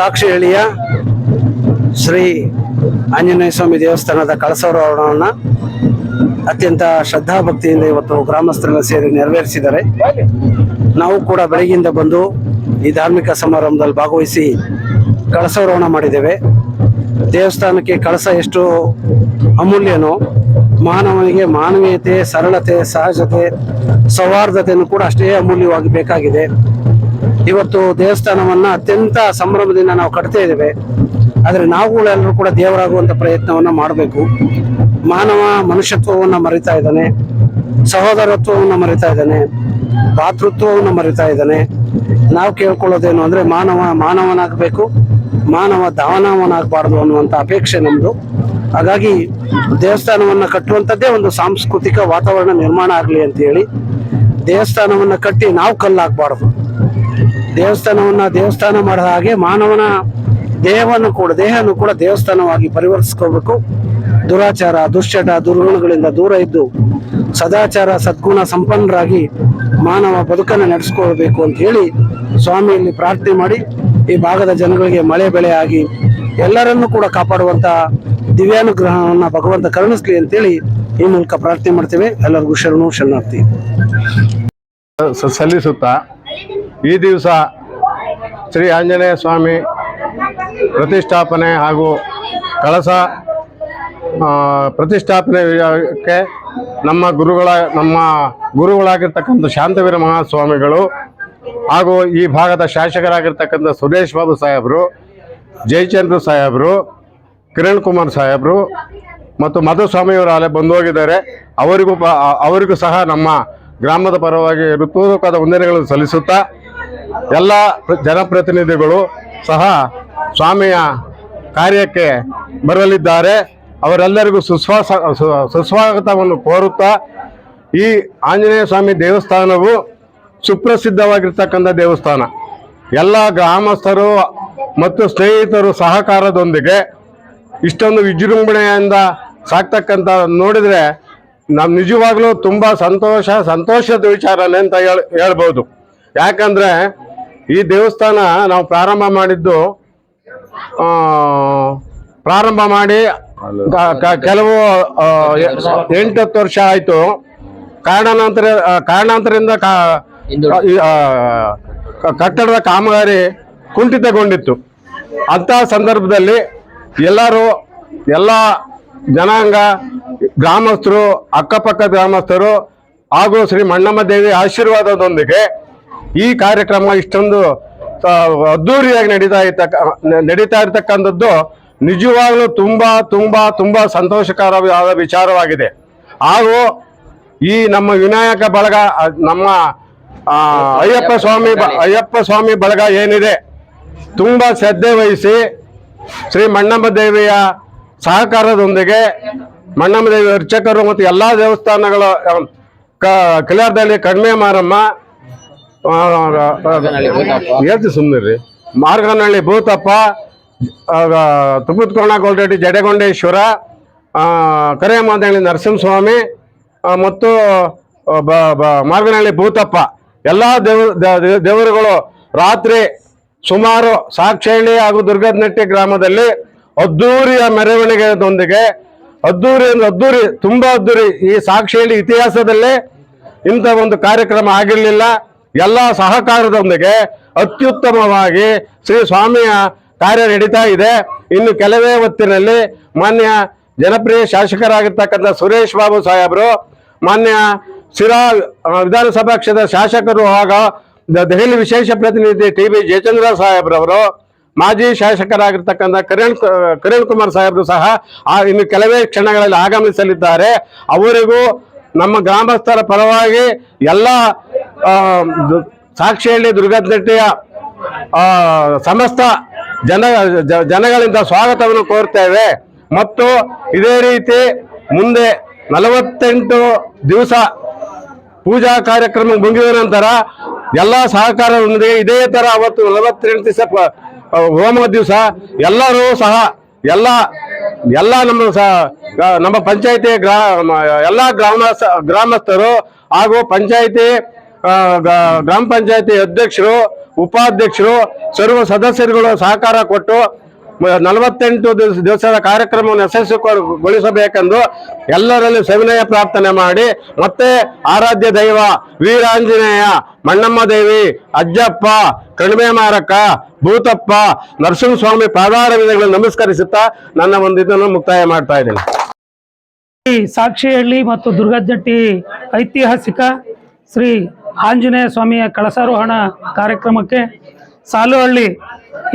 ಸಾಕ್ಷಿಹಳ್ಳಿಯ ಶ್ರೀ ಆಂಜನೇಯ ಸ್ವಾಮಿ ದೇವಸ್ಥಾನದ ಕಳಸವರವನ್ನು ಅತ್ಯಂತ ಶ್ರದ್ಧಾಭಕ್ತಿಯಿಂದ ಇವತ್ತು ಗ್ರಾಮಸ್ಥರೆಲ್ಲ ಸೇರಿ ನೆರವೇರಿಸಿದ್ದಾರೆ. ನಾವು ಕೂಡ ಬೆಳಗ್ಗಿಂದ ಬಂದು ಈ ಧಾರ್ಮಿಕ ಸಮಾರಂಭದಲ್ಲಿ ಭಾಗವಹಿಸಿ ಕಳಸವರೋಹಣ ಮಾಡಿದ್ದೇವೆ. ದೇವಸ್ಥಾನಕ್ಕೆ ಕಳಸ ಎಷ್ಟು ಅಮೂಲ್ಯನೋ, ಮಾನವನಿಗೆ ಮಾನವೀಯತೆ, ಸರಳತೆ, ಸಹಜತೆ, ಸೌಹಾರ್ದತೆಯನ್ನು ಕೂಡ ಅಷ್ಟೇ ಅಮೂಲ್ಯವಾಗಿ ಬೇಕಾಗಿದೆ. ಇವತ್ತು ದೇವಸ್ಥಾನವನ್ನ ಅತ್ಯಂತ ಸಂಭ್ರಮದಿಂದ ನಾವು ಕಟ್ತಾ ಇದ್ದೇವೆ. ಆದರೆ ನಾವುಗಳೆಲ್ಲರೂ ಕೂಡ ದೇವರಾಗುವಂಥ ಪ್ರಯತ್ನವನ್ನು ಮಾಡಬೇಕು. ಮಾನವ ಮನುಷ್ಯತ್ವವನ್ನು ಮರಿತಾ ಇದ್ದಾನೆ. ಸಹೋದರತ್ವವನ್ನು ಮರಿತಾ ಇದ್ದಾನೆ. ಭಾತೃತ್ವವನ್ನು ಮರಿತಾ ಇದ್ದಾನೆ. ನಾವು ಕೇಳ್ಕೊಳ್ಳೋದೇನು ಅಂದರೆ ಮಾನವ ಮಾನವನಾಗಬೇಕು. ಮಾನವ ದಾನವನಾಗಬಾರ್ದು ಅನ್ನುವಂಥ ಅಪೇಕ್ಷೆ ನಮ್ಮದು ಹಾಗಾಗಿ ದೇವಸ್ಥಾನವನ್ನು ಕಟ್ಟುವಂಥದ್ದೇ ಒಂದು ಸಾಂಸ್ಕೃತಿಕ ವಾತಾವರಣ ನಿರ್ಮಾಣ ಆಗಲಿ ಅಂತ ಹೇಳಿ ದೇವಸ್ಥಾನವನ್ನು ಕಟ್ಟಿ ನಾವು ಕಲ್ಲಾಗಬಾರ್ದು. ದೇವಸ್ಥಾನವನ್ನ ದೇವಸ್ಥಾನ ಮಾಡಿದ ಹಾಗೆ ಮಾನವನ ದೇಹವನ್ನು ಕೂಡ ದೇಹವನ್ನು ಕೂಡ ದೇವಸ್ಥಾನವಾಗಿ ಪರಿವರ್ತಿಸ್ಕೋಬೇಕು ದುರಾಚಾರ, ದುಶ್ಚಟ, ದುರ್ಗುಣಗಳಿಂದ ದೂರ ಇದ್ದು ಸದಾಚಾರ, ಸದ್ಗುಣ ಸಂಪನ್ನರಾಗಿ ಮಾನವ ಬದುಕನ್ನು ನಡೆಸ್ಕೊಳ್ಬೇಕು ಅಂತ ಹೇಳಿ ಸ್ವಾಮಿಯಲ್ಲಿ ಪ್ರಾರ್ಥನೆ ಮಾಡಿ, ಈ ಭಾಗದ ಜನಗಳಿಗೆ ಮಳೆ ಬೆಳೆ ಆಗಿ ಎಲ್ಲರನ್ನೂ ಕೂಡ ಕಾಪಾಡುವಂತ ದಿವ್ಯಾನುಗ್ರಹವನ್ನ ಭಗವಂತ ಕರುಣಿಸ್ಲಿ ಅಂತೇಳಿ ಈ ಮೂಲಕ ಪ್ರಾರ್ಥನೆ ಮಾಡ್ತೇವೆ. ಎಲ್ಲರಿಗೂ ಶರಣು, ಶರಣಾರ್ಥಿ. ಸಲ್ಲಿಸುತ್ತಾ ಈ ದಿವಸ ಶ್ರೀ ಆಂಜನೇಯ ಸ್ವಾಮಿ ಪ್ರತಿಷ್ಠಾಪನೆ ಹಾಗೂ ಕಳಸ ಪ್ರತಿಷ್ಠಾಪನೆ ಪ್ರತಿಷ್ಠಾಪನೆಗೆ ನಮ್ಮ ಗುರುಗಳ, ನಮ್ಮ ಗುರುಗಳಾಗಿರ್ತಕ್ಕಂಥ ಶಾಂತವೀರ ಮಹಾಸ್ವಾಮಿಗಳು ಹಾಗೂ ಈ ಭಾಗದ ಶಾಸಕರಾಗಿರ್ತಕ್ಕಂಥ ಸುರೇಶ್ ಬಾಬು ಸಾಹೇಬರು, ಜಯಚಂದ್ರ ಸಾಹೇಬರು, ಕಿರಣ್ ಕುಮಾರ್ ಸಾಹೇಬರು ಮತ್ತು ಮಧುಸ್ವಾಮಿಯವರು ಅಲ್ಲೇ ಬಂದು ಹೋಗಿದ್ದಾರೆ ಅವರಿಗೂ ಅವರಿಗೂ ಸಹ ನಮ್ಮ ಗ್ರಾಮದ ಪರವಾಗಿ ಹೃತ್ಪೂರ್ವಕವಾದ ವಂದನೆಗಳನ್ನು ಸಲ್ಲಿಸುತ್ತಾ ಎಲ್ಲ ಜನಪ್ರತಿನಿಧಿಗಳು ಸಹ ಸ್ವಾಮಿಯ ಕಾರ್ಯಕ್ಕೆ ಬರಲಿದ್ದಾರೆ. ಅವರೆಲ್ಲರಿಗೂ ಸುಸ್ವಾಸ ಸುಸ್ವಾಗತವನ್ನು ಕೋರುತ್ತಾ ಈ ಆಂಜನೇಯ ಸ್ವಾಮಿ ದೇವಸ್ಥಾನವು ಸುಪ್ರಸಿದ್ಧವಾಗಿರ್ತಕ್ಕಂಥ ದೇವಸ್ಥಾನ. ಎಲ್ಲ ಗ್ರಾಮಸ್ಥರು ಮತ್ತು ಸ್ನೇಹಿತರು ಸಹಕಾರದೊಂದಿಗೆ ಇಷ್ಟೊಂದು ವಿಜೃಂಭಣೆಯಿಂದ ಸಾಕ್ತಕ್ಕಂಥ ನೋಡಿದರೆ ನಮ್ಮ ನಿಜವಾಗ್ಲೂ ತುಂಬ ಸಂತೋಷ, ಸಂತೋಷದ ವಿಚಾರನೇ ಅಂತ ಹೇಳ್, ಹೇಳ್ಬೋದು. ಯಾಕಂದ್ರೆ ಈ ದೇವಸ್ಥಾನ ನಾವು ಪ್ರಾರಂಭ ಮಾಡಿದ್ದು ಪ್ರಾರಂಭ ಮಾಡಿ ಕೆಲವು ಆ, ಎ- ಎಂಟತ್ತು ವರ್ಷ ಆಯ್ತು. ಕಾರಣಾಂತರ ಕಾರಣಾಂತರದಿಂದ ಕಟ್ಟಡದ ಕಾಮಗಾರಿ ಕುಂಠಿತಗೊಂಡಿತ್ತು. ಅಂತಹ ಸಂದರ್ಭದಲ್ಲಿ ಎಲ್ಲರೂ ಎಲ್ಲ ಜನಾಂಗ ಗ್ರಾಮಸ್ಥರು ಅಕ್ಕಪಕ್ಕ ಗ್ರಾಮಸ್ಥರು ಹಾಗೂ ಶ್ರೀ ಮಣ್ಣಮ್ಮ ದೇವಿ ಆಶೀರ್ವಾದದೊಂದಿಗೆ ಈ ಕಾರ್ಯಕ್ರಮ ಇಷ್ಟೊಂದು ಅದ್ಧೂರಿಯಾಗಿ ನಡೀತಾ ಇರ್ತ ನಡೀತಾ ಇರ್ತಕ್ಕಂಥದ್ದು ನಿಜವಾಗ್ಲೂ ತುಂಬ ತುಂಬ ತುಂಬ ಸಂತೋಷಕರವಾದ ವಿಚಾರವಾಗಿದೆ. ಹಾಗೂ ಈ ನಮ್ಮ ವಿನಾಯಕ ಬಳಗ ನಮ್ಮ ಅಯ್ಯಪ್ಪ ಸ್ವಾಮಿ ಅಯ್ಯಪ್ಪ ಸ್ವಾಮಿ ಬಳಗ ಏನಿದೆ, ತುಂಬ ಶ್ರದ್ಧೆ ವಹಿಸಿ ಶ್ರೀ ಮಣ್ಣಮ್ಮ ದೇವಿಯ ಸಹಕಾರದೊಂದಿಗೆ ಮಣ್ಣಮ್ಮ ದೇವಿ ಅರ್ಚಕರು ಮತ್ತು ಎಲ್ಲಾ ದೇವಸ್ಥಾನಗಳ ಕ- ಕಿಲಾರದಲ್ಲಿ ಕಡಿಮೆ ಮಾರಮ್ಮ ಆ, ಹೇಳ್ತಿ ಸುಮ್ಮನೆ ಮಾರ್ಗನಹಳ್ಳಿ ಭೂತಪ್ಪ ತುಪ್ಪತ್ಕೋಣ ಗೋಲ್ರೆಡ್ಡಿ ಜಡೆಗೊಂಡೇಶ್ವರ ಆ, ಕರೆಯಮಾದಳ್ಳಿ ನರಸಿಂಹಸ್ವಾಮಿ ಮತ್ತು ಮಾರ್ಗನಹಳ್ಳಿ ಭೂತಪ್ಪ ಎಲ್ಲ ದೇವ ದೇವರುಗಳು ರಾತ್ರಿ ಸುಮಾರು ಸಾಕ್ಷಿಹಳ್ಳಿ ಹಾಗೂ ದುರ್ಗದನಟ್ಟಿ ಗ್ರಾಮದಲ್ಲಿ ಅದ್ದೂರಿಯ ಮೆರವಣಿಗೆಯೊಂದಿಗೆ ಅದ್ದೂರಿ ಅಂದ್ರೆ ಅದ್ದೂರಿ ತುಂಬಾ ಅದ್ದೂರಿ ಈ ಸಾಕ್ಷಿಹಳ್ಳಿ ಇತಿಹಾಸದಲ್ಲೇ ಇಂಥ ಒಂದು ಕಾರ್ಯಕ್ರಮ ಆಗಿರಲಿಲ್ಲ ಎಲ್ಲ ಸಹಕಾರದೊಂದಿಗೆ ಅತ್ಯುತ್ತಮವಾಗಿ ಶ್ರೀ ಸ್ವಾಮಿಯ ಕಾರ್ಯ ನಡೀತಾ ಇದೆ. ಇನ್ನು ಕೆಲವೇ ಹೊತ್ತಿನಲ್ಲಿ ಮಾನ್ಯ ಜನಪ್ರಿಯ ಶಾಸಕರಾಗಿರ್ತಕ್ಕಂಥ ಸುರೇಶ್ ಬಾಬು ಸಾಹೇಬರು, ಮಾನ್ಯ ಶಿರಾ ವಿಧಾನಸಭಾ ಕ್ಷೇತ್ರದ ಶಾಸಕರು ಆಗ ದೆಹಲಿ ವಿಶೇಷ ಪ್ರತಿನಿಧಿ ಟಿ ಬಿ ಜಯಚಂದ್ರ ಸಾಹೇಬ್ರವರು, ಮಾಜಿ ಶಾಸಕರಾಗಿರ್ತಕ್ಕಂಥ ಕಿರಣ್ ಕಿರಣ್ ಕುಮಾರ್ ಸಾಹೇಬರು ಸಹ ಇನ್ನು ಕೆಲವೇ ಕ್ಷಣಗಳಲ್ಲಿ ಆಗಮಿಸಲಿದ್ದಾರೆ. ಅವರಿಗೂ ನಮ್ಮ ಗ್ರಾಮಸ್ಥರ ಪರವಾಗಿ ಎಲ್ಲ ಸಾಕ್ಷಿಹಳ್ಳಿ ದುರ್ಗಾದಟ್ಟೆಯ ಸಮಸ್ತ ಜನ ಜನಗಳಿಂದ ಸ್ವಾಗತವನ್ನು ಕೋರ್ತೇವೆ. ಮತ್ತು ಇದೇ ರೀತಿ ಮುಂದೆ ನಲವತ್ತೆಂಟು ದಿವಸ ಪೂಜಾ ಕಾರ್ಯಕ್ರಮ ಮುಗಿದ ನಂತರ ಎಲ್ಲ ಸಹಕಾರದೊಂದಿಗೆ ಇದೇ ತರ ಅವತ್ತು ನಲವತ್ತೆಂಟು ದಿವಸ ಹೋಮ ದಿವಸ ಎಲ್ಲರೂ ಸಹ ಎಲ್ಲ ಎಲ್ಲ ನಮ್ಮ ಸಹ ನಮ್ಮ ಪಂಚಾಯತಿ ಗ್ರಾ ಎಲ್ಲ ಗ್ರಾಮ ಗ್ರಾಮಸ್ಥರು ಹಾಗೂ ಪಂಚಾಯತಿ ಗ್ರಾಮ ಪಂಚಾಯತಿ ಅಧ್ಯಕ್ಷರು, ಉಪಾಧ್ಯಕ್ಷರು, ಸರ್ವ ಸದಸ್ಯರುಗಳು ಸಹಕಾರ ಕೊಟ್ಟು ನಲವತ್ತೆಂಟು ದಿವಸ, ದಿವಸದ ಕಾರ್ಯಕ್ರಮವನ್ನು ಯಶಸ್ವಿಗೊಳಿಸಬೇಕೆಂದು ಎಲ್ಲರಲ್ಲಿ ಸವಿನಯ ಪ್ರಾರ್ಥನೆ ಮಾಡಿ, ಮತ್ತೆ ಆರಾಧ್ಯ ದೈವ ವೀರಾಂಜನೇಯ, ಮಣ್ಣಮ್ಮ ದೇವಿ, ಅಜ್ಜಪ್ಪ ಕಣಿಮೆ ಮಾರಕ ಭೂತಪ್ಪ, ನರಸಿಂಹಸ್ವಾಮಿ ಪಾದಾರವಿಂದಗಳನ್ನು ನಮಸ್ಕರಿಸುತ್ತಾ ನನ್ನ ಒಂದು ಇದನ್ನು ಮುಕ್ತಾಯ ಮಾಡ್ತಾ ಇದ್ದೇನೆ. ಸಾಕ್ಷಿಹಳ್ಳಿ ಮತ್ತು ದುರ್ಗಜ್ಜಟ್ಟಿ ಐತಿಹಾಸಿಕ ಶ್ರೀ ಆಂಜನೇಯ ಸ್ವಾಮಿಯ ಕಳಸಾರೋಹಣ ಕಾರ್ಯಕ್ರಮಕ್ಕೆ ಸಾಲುಹಳ್ಳಿ,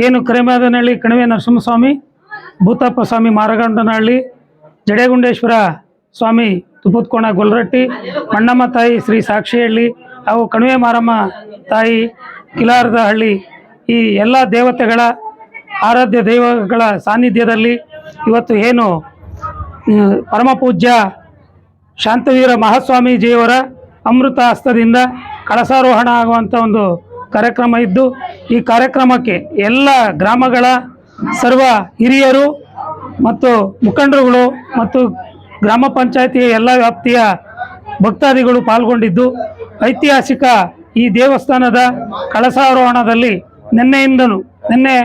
ಏನು ಕರಿಮಾದನಹಳ್ಳಿ, ಕಣಿವೆ ನರಸಿಂಹಸ್ವಾಮಿ, ಭೂತಪ್ಪ ಸ್ವಾಮಿ ಮಾರಗಂಡನಹಳ್ಳಿ, ಜಡೇಗುಂಡೇಶ್ವರ ಸ್ವಾಮಿ ತುಪ್ಪತ್ಕೋಣ ಗೊಲ್ರಟ್ಟಿ ಮಣ್ಣಮ್ಮ ತಾಯಿ ಶ್ರೀ ಸಾಕ್ಷಿಹಳ್ಳಿ, ಹಾಗೂ ಕಣಿವೆ ಮಾರಮ್ಮ ತಾಯಿ ಕಿಲಾರದಹಳ್ಳಿ ಈ ಎಲ್ಲ ದೇವತೆಗಳ ಆರಾಧ್ಯ ದೈವಗಳ ಸಾನ್ನಿಧ್ಯದಲ್ಲಿ ಇವತ್ತು ಏನು ಪರಮಪೂಜ್ಯ ಪರಮ ಪೂಜ್ಯ ಶಾಂತವೀರ ಮಹಾಸ್ವಾಮೀಜಿಯವರ ಅಮೃತ ಹಸ್ತದಿಂದ ಕಳಸಾರೋಹಣ ಆಗುವಂಥ ಒಂದು ಕಾರ್ಯಕ್ರಮ ಇದ್ದು, ಈ ಕಾರ್ಯಕ್ರಮಕ್ಕೆ ಎಲ್ಲ ಗ್ರಾಮಗಳ ಸರ್ವ ಹಿರಿಯರು ಮತ್ತು ಮುಖಂಡರುಗಳು ಮತ್ತು ಗ್ರಾಮ ಪಂಚಾಯತಿಯ ಎಲ್ಲ ವ್ಯಾಪ್ತಿಯ ಭಕ್ತಾದಿಗಳು ಪಾಲ್ಗೊಂಡಿದ್ದು, ಐತಿಹಾಸಿಕ ಈ ದೇವಸ್ಥಾನದ ಕಳಸಾರೋಹಣದಲ್ಲಿ ನಿನ್ನೆಯಿಂದನೂ, ನಿನ್ನೆ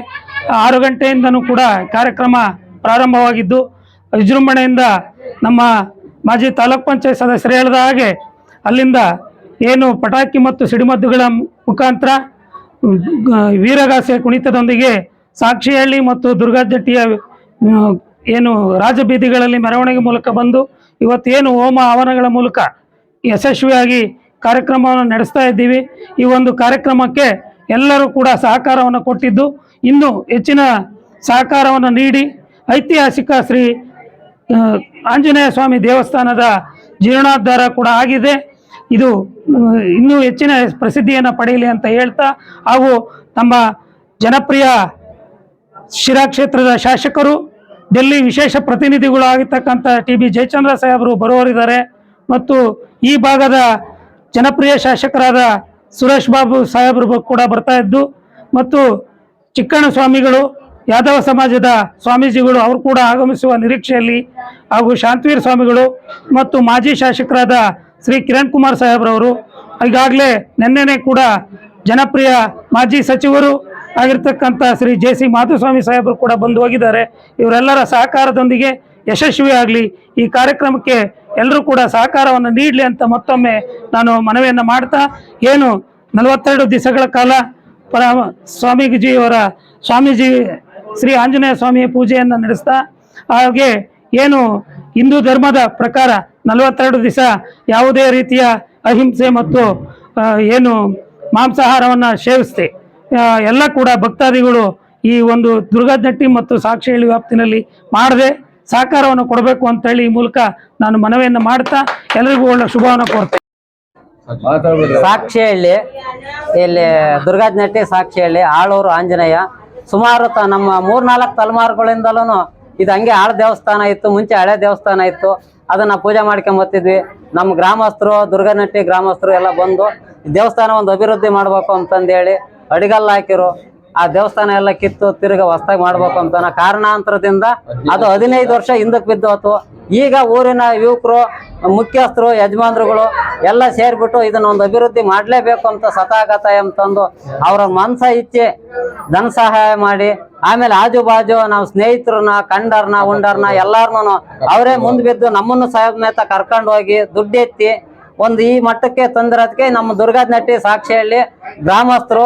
ಆರು ಗಂಟೆಯಿಂದನೂ ಕೂಡ ಕಾರ್ಯಕ್ರಮ ಪ್ರಾರಂಭವಾಗಿದ್ದು, ವಿಜೃಂಭಣೆಯಿಂದ ನಮ್ಮ ಮಾಜಿ ತಾಲೂಕ್ ಪಂಚಾಯತ್ ಸದಸ್ಯರು ಹೇಳಿದ ಹಾಗೆ ಅಲ್ಲಿಂದ ಏನು ಪಟಾಕಿ ಮತ್ತು ಸಿಡಿಮದ್ದುಗಳ ಮುಖಾಂತರ ವೀರಗಾಸೆ ಕುಣಿತದೊಂದಿಗೆ ಸಾಕ್ಷಿಹಳ್ಳಿ ಮತ್ತು ದುರ್ಗಾಜಟ್ಟಿಯ ಏನು ರಾಜಬೀದಿಗಳಲ್ಲಿ ಮೆರವಣಿಗೆ ಮೂಲಕ ಬಂದು ಇವತ್ತೇನು ಹೋಮ ಹವನಗಳ ಮೂಲಕ ಯಶಸ್ವಿಯಾಗಿ ಕಾರ್ಯಕ್ರಮವನ್ನು ನಡೆಸ್ತಾ ಇದ್ದೀವಿ. ಈ ಒಂದು ಕಾರ್ಯಕ್ರಮಕ್ಕೆ ಎಲ್ಲರೂ ಕೂಡ ಸಹಕಾರವನ್ನು ಕೊಟ್ಟಿದ್ದು, ಇನ್ನೂ ಹೆಚ್ಚಿನ ಸಹಕಾರವನ್ನು ನೀಡಿ ಐತಿಹಾಸಿಕ ಶ್ರೀ ಆಂಜನೇಯ ಸ್ವಾಮಿ ದೇವಸ್ಥಾನದ ಜೀರ್ಣೋದ್ಧಾರ ಕೂಡ ಆಗಿದೆ. ಇದು ಇನ್ನೂ ಹೆಚ್ಚಿನ ಪ್ರಸಿದ್ಧಿಯನ್ನು ಪಡೆಯಲಿ ಅಂತ ಹೇಳ್ತಾ, ಹಾಗೂ ನಮ್ಮ ಜನಪ್ರಿಯ ಶಿರಾ ಕ್ಷೇತ್ರದ ಶಾಸಕರು, ಡೆಲ್ಲಿ ವಿಶೇಷ ಪ್ರತಿನಿಧಿಗಳು ಆಗಿರ್ತಕ್ಕಂಥ ಟಿ ಬಿ ಜಯಚಂದ್ರ ಸಾಹೇಬರು ಬರುವರಿದ್ದಾರೆ ಮತ್ತು ಈ ಭಾಗದ ಜನಪ್ರಿಯ ಶಾಸಕರಾದ ಸುರೇಶ್ ಬಾಬು ಸಾಹೇಬರು ಕೂಡ ಬರ್ತಾ ಇದ್ದು, ಮತ್ತು ಚಿಕ್ಕಣ್ಣ ಸ್ವಾಮಿಗಳು, ಯಾದವ ಸಮಾಜದ ಸ್ವಾಮೀಜಿಗಳು, ಅವರು ಕೂಡ ಆಗಮಿಸುವ ನಿರೀಕ್ಷೆಯಲ್ಲಿ, ಹಾಗೂ ಶಾಂತವೀರ್ ಸ್ವಾಮಿಗಳು, ಮತ್ತು ಮಾಜಿ ಶಾಸಕರಾದ ಶ್ರೀ ಕಿರಣ್ ಕುಮಾರ್ ಸಾಹೇಬ್ರವರು ಈಗಾಗಲೇ ನಿನ್ನೆನೆ ಕೂಡ ಜನಪ್ರಿಯ ಮಾಜಿ ಸಚಿವರು ಆಗಿರ್ತಕ್ಕಂಥ ಶ್ರೀ ಜೆ ಸಿ ಮಾಧುಸ್ವಾಮಿ ಸಾಹೇಬರು ಕೂಡ ಬಂದು ಹೋಗಿದ್ದಾರೆ. ಇವರೆಲ್ಲರ ಸಹಕಾರದೊಂದಿಗೆ ಯಶಸ್ವಿಯಾಗಲಿ ಈ ಕಾರ್ಯಕ್ರಮಕ್ಕೆ ಎಲ್ಲರೂ ಕೂಡ ಸಹಕಾರವನ್ನು ನೀಡಲಿ ಅಂತ ಮತ್ತೊಮ್ಮೆ ನಾನು ಮನವಿಯನ್ನು ಮಾಡ್ತಾ, ಏನು ನಲವತ್ತೆರಡು ದಿವಸಗಳ ಕಾಲ ಪರ ಸ್ವಾಮೀಜಿಯವರ ಸ್ವಾಮೀಜಿ ಶ್ರೀ ಆಂಜನೇಯ ಸ್ವಾಮಿಯ ಪೂಜೆಯನ್ನು ನಡೆಸ್ತಾ, ಹಾಗೆ ಏನು ಹಿಂದೂ ಧರ್ಮದ ಪ್ರಕಾರ ನಲವತ್ತೆರಡು ದಿವಸ ಯಾವುದೇ ರೀತಿಯ ಅಹಿಂಸೆ ಮತ್ತು ಏನು ಮಾಂಸಾಹಾರವನ್ನು ಸೇವಿಸ್ತೆ. ಎಲ್ಲ ಕೂಡ ಭಕ್ತಾದಿಗಳು ಈ ಒಂದು ದುರ್ಗಾದಟ್ಟಿ ಮತ್ತು ಸಾಕ್ಷಿ ಹೇಳಿ ವ್ಯಾಪ್ತಿನಲ್ಲಿ ಮಾಡದೆ ಸಹಕಾರವನ್ನು ಕೊಡಬೇಕು ಅಂತೇಳಿ ಈ ಮೂಲಕ ನಾನು ಮನವಿಯನ್ನು ಮಾಡ್ತಾ ಎಲ್ಲರಿಗೂ ಒಳ್ಳೆ ಶುಭವನ್ನು ಕೋರ್ತೇನೆ ಸಾಕ್ಷಿಹಳ್ಳಿ ಇಲ್ಲಿ ದುರ್ಗಾಜ್ನಟ್ಟಿ ಸಾಕ್ಷಿಹಳ್ಳಿ ಆಳೂರು, ಆಂಜನೇಯ, ಸುಮಾರು ನಮ್ಮ ಮೂರ್ನಾಲ್ಕು ತಲೆಮಾರುಗಳಿಂದಲೂ ಇದು ಹಂಗೆ ಆಳ ದೇವಸ್ಥಾನ ಇತ್ತು, ಮುಂಚೆ ಹಳೆ ದೇವಸ್ಥಾನ ಇತ್ತು. ಅದನ್ನ ಪೂಜೆ ಮಾಡ್ಕೊಂಬತ್ತಿದ್ವಿ ನಮ್ಮ ಗ್ರಾಮಸ್ಥರು, ದುರ್ಗನಟ್ಟಿ ಗ್ರಾಮಸ್ಥರು ಎಲ್ಲ ಬಂದು ದೇವಸ್ಥಾನ ಒಂದು ಅಭಿವೃದ್ಧಿ ಮಾಡ್ಬೇಕು ಅಂತಂದೇಳಿ ಅಡಿಗಲ್ಲು ಹಾಕಿರು. ಆ ದೇವಸ್ಥಾನ ಎಲ್ಲ ಕಿತ್ತು ತಿರುಗ ಹೊಸ್ದಾಗಿ ಮಾಡ್ಬೇಕು ಅಂತ ಕಾರಣಾಂತರದಿಂದ ಅದು ಹದಿನೈದು ವರ್ಷ ಹಿಂದಕ್ಕೆ ಬಿದ್ದು ಹೋತು. ಈಗ ಊರಿನ ಯುವಕರು, ಮುಖ್ಯಸ್ಥರು, ಯಜಮಾನ್ರುಗಳು ಎಲ್ಲ ಸೇರಿಬಿಟ್ಟು ಇದನ್ನ ಒಂದು ಅಭಿವೃದ್ಧಿ ಮಾಡಲೇಬೇಕು ಅಂತ ಸತಾಗತ ಅಂತಂದು ಅವರ ಮನಸ ಇಚ್ಛೆ ಧನ ಸಹಾಯ ಮಾಡಿ, ಆಮೇಲೆ ಆಜು ಬಾಜು ನಾವು ಸ್ನೇಹಿತರನ್ನ, ಕಂಡರ್ನ, ಉಂಡರ್ನ ಎಲ್ಲಾರನು ಅವರೇ ಮುಂದ್ ಬಿದ್ದು ನಮ್ಮನ್ನು ಸಮೇತ ಕರ್ಕೊಂಡು ಹೋಗಿ ದುಡ್ಡು ಎತ್ತಿ ಒಂದು ಈ ಮಟ್ಟಕ್ಕೆ ತಂದಿರೋದಕ್ಕೆ ನಮ್ಮ ದುರ್ಗಾದ್ ನಟ್ಟಿ ಸಾಕ್ಷಿಹಳ್ಳಿ ಗ್ರಾಮಸ್ಥರು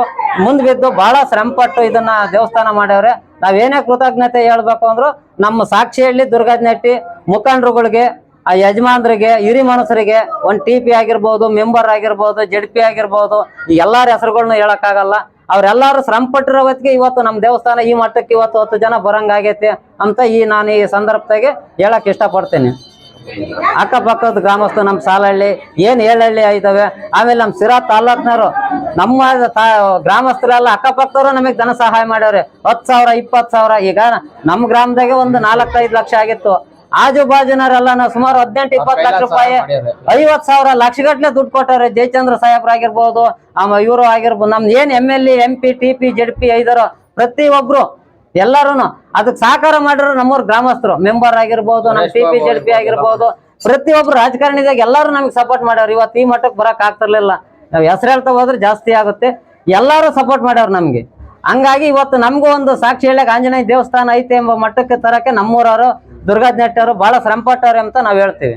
ಬಿದ್ದು ಬಹಳ ಶ್ರಮಪಟ್ಟು ಇದನ್ನ ದೇವಸ್ಥಾನ ಮಾಡ್ಯವ್ರೆ. ನಾವೇನೇ ಕೃತಜ್ಞತೆ ಹೇಳ್ಬೇಕು ಅಂದ್ರು ನಮ್ಮ ಸಾಕ್ಷಿಹಳ್ಳಿ ದುರ್ಗಾ ನಟ್ಟಿ ಮುಖಂಡರುಗಳಿಗೆ, ಆ ಯಜಮಾನ್ರಿಗೆ, ಹಿರಿ ಮನಸ್ಸರಿಗೆ ಒಂದು ಟಿ ಪಿ ಆಗಿರ್ಬೋದು, ಮೆಂಬರ್ ಆಗಿರ್ಬೋದು, ಜಡ್ ಪಿ ಆಗಿರ್ಬೋದು ಎಲ್ಲಾರ ಹೆಸರುಗಳನ್ನ ಹೇಳಕ್ಕಾಗಲ್ಲ. ಅವ್ರೆಲ್ಲಾರು ಶ್ರಮ ಪಟ್ಟಿರೋ ಹೊತ್ತಿಗೆ ಇವತ್ತು ನಮ್ಮ ದೇವಸ್ಥಾನ ಈ ಮಟ್ಟಕ್ಕೆ ಇವತ್ತು ಹತ್ತು ಜನ ಬರಂಗಾಗೈತಿ ಅಂತ ಈ ನಾನು ಈ ಸಂದರ್ಭದಾಗೆ ಹೇಳಕ್ ಇಷ್ಟಪಡ್ತೀನಿ. ಅಕ್ಕಪಕ್ಕದ ಗ್ರಾಮಸ್ಥರು ನಮ್ಮ ಸಾಲಹಳ್ಳಿ ಏನ್ ಏಳಹಳ್ಳಿ ಆಯ್ತವೆ? ಆಮೇಲೆ ನಮ್ಮ ಸಿರಾ ತಾಲೂಕ್ನವರು ನಮ್ಮ ತಾ- ಗ್ರಾಮಸ್ಥರೆಲ್ಲ ಅಕ್ಕಪಕ್ಕದವರು ನಮಗೆ ಧನ ಸಹಾಯ ಮಾಡ್ಯವ್ರೆ. ಹತ್ತು ಸಾವಿರ ಇಪ್ಪತ್ತು ಸಾವಿರ. ಈಗ ನಮ್ಮ ಗ್ರಾಮದಾಗೆ ಒಂದು ನಾಲ್ಕೈದು ಲಕ್ಷ ಆಗಿತ್ತು. ಆಜು ಬಾಜುನವರೆಲ್ಲ ನಾವು ಸುಮಾರು ಹದಿನೆಂಟು ಇಪ್ಪತ್ತು ಲಕ್ಷ ರೂಪಾಯಿ ಐವತ್ ಸಾವಿರ ಲಕ್ಷಗಟ್ಲೆ ದುಡ್ಡು ಕೊಟ್ಟವ್ರೆ. ಜಯಚಂದ್ರ ಸಾಹೇಬ್ರಾಗಿರ್ಬೋದು ಆಮ ಇವರು ಆಗಿರ್ಬೋದು ನಮ್ದು ಏನ್ M L M P T P Z P ಐದರು ಪ್ರತಿ ಒಬ್ರು ಎಲ್ಲಾರುನು. ಅದಕ್ಕೆ ಸಹಕಾರ ಮಾಡಿರೋ ನಮ್ಮೂರು ಗ್ರಾಮಸ್ಥರು. ಮೆಂಬರ್ ಆಗಿರ್ಬೋದು ನಮ್ಮ ಟಿ ಪಿ ಜೆಡ್ ಪಿ ಆಗಿರ್ಬೋದು ಪ್ರತಿಯೊಬ್ರು ರಾಜಕಾರಣಿದಾಗ ಎಲ್ಲರೂ ನಮಗೆ ಸಪೋರ್ಟ್ ಮಾಡ್ಯಾರ ಇವತ್ತು ಈ ಮಟ್ಟಕ್ಕೆ ಬರಕ್ ಆಗ್ತಿರ್ಲಿಲ್ಲ. ನಾವ್ ಹೆಸರು ಹೇಳ್ತಾ ಹೋದ್ರೆ ಜಾಸ್ತಿ ಆಗುತ್ತೆ. ಎಲ್ಲರೂ ಸಪೋರ್ಟ್ ಮಾಡ್ಯಾರ ನಮಗೆ. ಹಂಗಾಗಿ ಇವತ್ತು ನಮಗೂ ಒಂದು ಸಾಕ್ಷಿ ಹೇಳಕ್ ಆಂಜನೇಯ ದೇವಸ್ಥಾನ ಐತೆ ಎಂಬ ಮಟ್ಟಕ್ಕೆ ತರಕ್ಕೆ ನಮ್ಮೂರವರು ಭಾಳ ಬಹಳ ಶ್ರಮಪಟ್ಟವ್ರೆ ಅಂತ ನಾವ್ ಹೇಳ್ತೀವಿ.